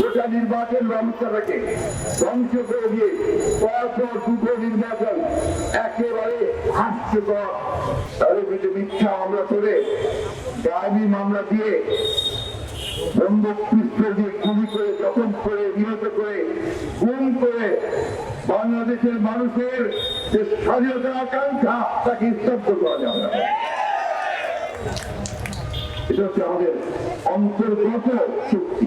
গোটা নির্বাচন ব্যবস্থাটাকে ধ্বংস করে দিয়ে পরপর দুটো নির্বাচন একেবারে হাস্যকর। তাদের বিরুদ্ধে মিথ্যা মামলা করে গায়েবী মামলা দিয়ে বাংলাদেশের মানুষের যে স্বাধীনতার আকাঙ্ক্ষা, তাকে স্তব্ধ করা যাবে এটা হচ্ছে আমাদের অন্তর্গত শক্তি।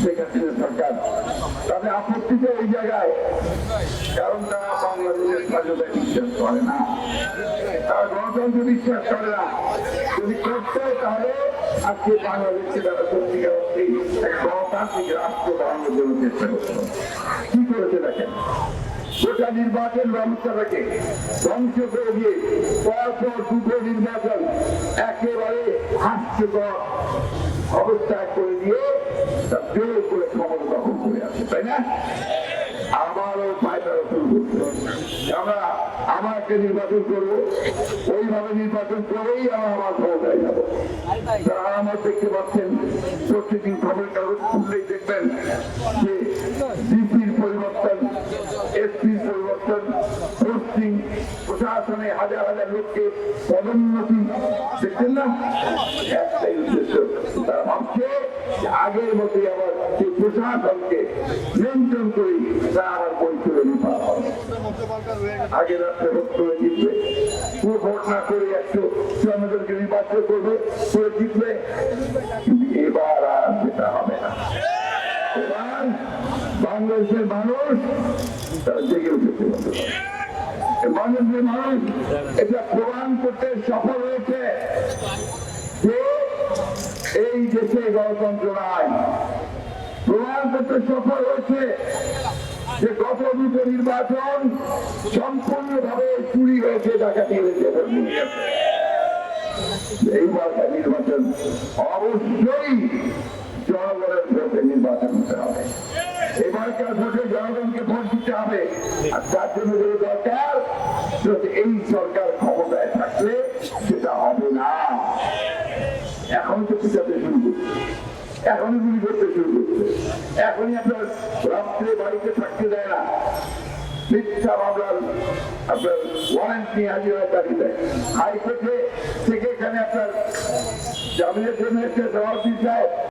শেখ হাসিনা সরকার তাদের আপত্তি তো জায়গায়, কারণ তারা বাংলাদেশের স্বাধীনতা বিশ্বাস করে না। তারা গণতন্ত্র বিশ্বাস করে না। যদি করতে তাহলে আজকে বাংলাদেশকে তারা সত্যিকার অর্থেই এক গণতান্ত্রিক রাষ্ট্র বানানোর জন্য চেষ্টা কি করেছে দেখেন? গোটা নির্বাচন ব্যবস্থাটাকে ধ্বংস করে দিয়ে পরপর দুটো নির্বাচন একেবারে হাস্যকর অবস্থায় করে দিয়ে তা বের করে ক্ষমতা দখল করে আছে তাই না? আমারও ফায়দা রসুল করছে আমরা আমাকে নির্বাচন করব, ওইভাবে নির্বাচন করেই আমরা আমার ক্ষমতায় যাব। তারা আমার দেখতে পাচ্ছেন, প্রত্যেকদিন প্রশাসনে হাজার হাজার লোককে পদোন্নতি দেখছেন না। একটাই উদ্দেশ্য, তারা ভাবছে আগের মতোই আবার সেই প্রশাসনকে নিয়ন্ত্রণ করেই তারা আবার পরিচয় নিতে হবে আগে রাত্রে ভোট করে জিতবে ভোট না করে একশো জনগণকে নির্বাচন করবে করে জিতবে। এবার আর সেটা হবে না। বাংলাদেশের মানুষ তারা জেগে উঠেছে। বাংলাদেশের মানুষ এটা প্রমাণ করতে সফল হয়েছে যে এই দেশে গণতন্ত্র নাই। প্রমাণ করতে সফল হয়েছে যে গত দুটো নির্বাচন সম্পূর্ণভাবে চুরি হয়েছে, ডাকাতি হয়েছে এইবার নির্বাচন অবশ্যই জনগণের ভোটে নির্বাচন হতে হবে এবারকার ভোটে জনগণকে ভোট দিতে হবে এই সরকার ক্ষমতায় থাকলে সেটা হবে না। এখন তো পিছাতে শুরু করছে। এখনই গুলি করতে শুরু করছে। এখনই আপনার রাত্রে বাড়িতে থাকতে দেয় না। মিথ্যা মামলার আপনার ওয়ারেন্ট নিয়ে হাজির হয়ে দাঁড়িয়ে দেয়। হাইকোর্টে থেকে এখানে আপনার জামিনের জন্য এসে জবাব দিতে